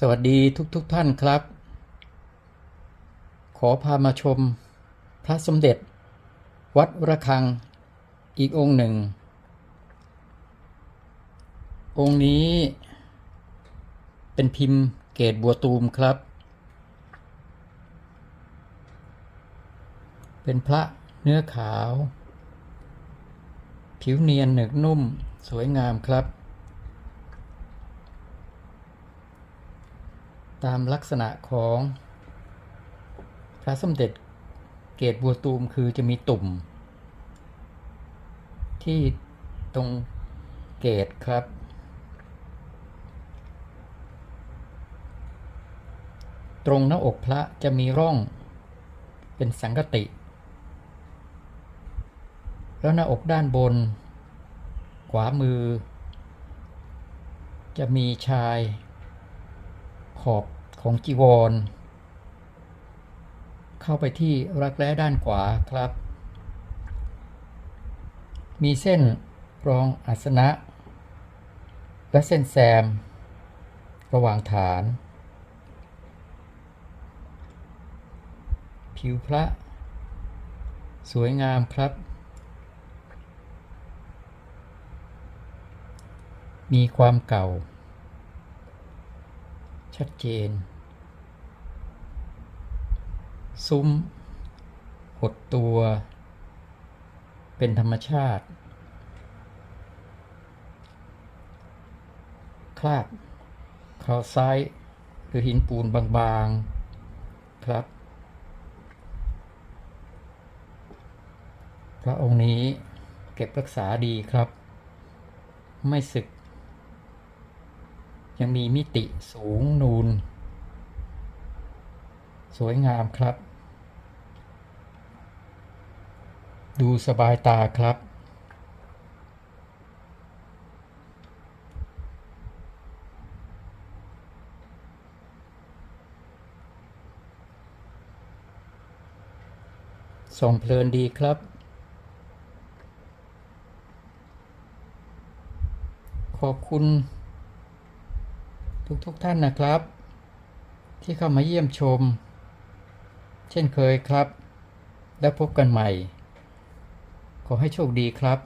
สวัสดีทุกๆทท่านครับ ขอพามาชม พระสมเด็จ วัดระฆังอีกองค์หนึ่ง องค์นี้เป็นพิมพ์เกตบัวตูมครับ เป็นพระเนื้อขาว ผิวเนียนหนึกนุ่มสวยงามครับ ตามลักษณะของพระสมเด็จเกตบัวตูมคือจะมีตุ่ม ที่ตรงเกตครับ ตรงหน้าอกพระจะมีร่องเป็นสังกติ แล้วหน้าอกด้านบน ขวามือ จะมีชาย ขอบของจีวร เข้าไปที่รักแร้ด้านขวาครับ มีเส้นรองอาสนะ และเส้นแซม ระหว่างฐาน ผิวพระ สวยงามครับ มีความเก่า ชัดเจน ซุ้ม หดตัว เป็นธรรมชาติ คลาดคราซต์หรือหินปูนบางๆ ครับ พระองค์นี้เก็บรักษาดีครับ ไม่สึก ยังมีมิติสูงนูน สวยงามครับ ดูสบายตาครับ ส่องเพลินดีครับขอบคุณ ทุกๆทท่านนะครับ ที่เข้ามาเยี่ยมชม เช่นเคยครับ แล้วพบกันใหม่ ขอให้โชคดีครับ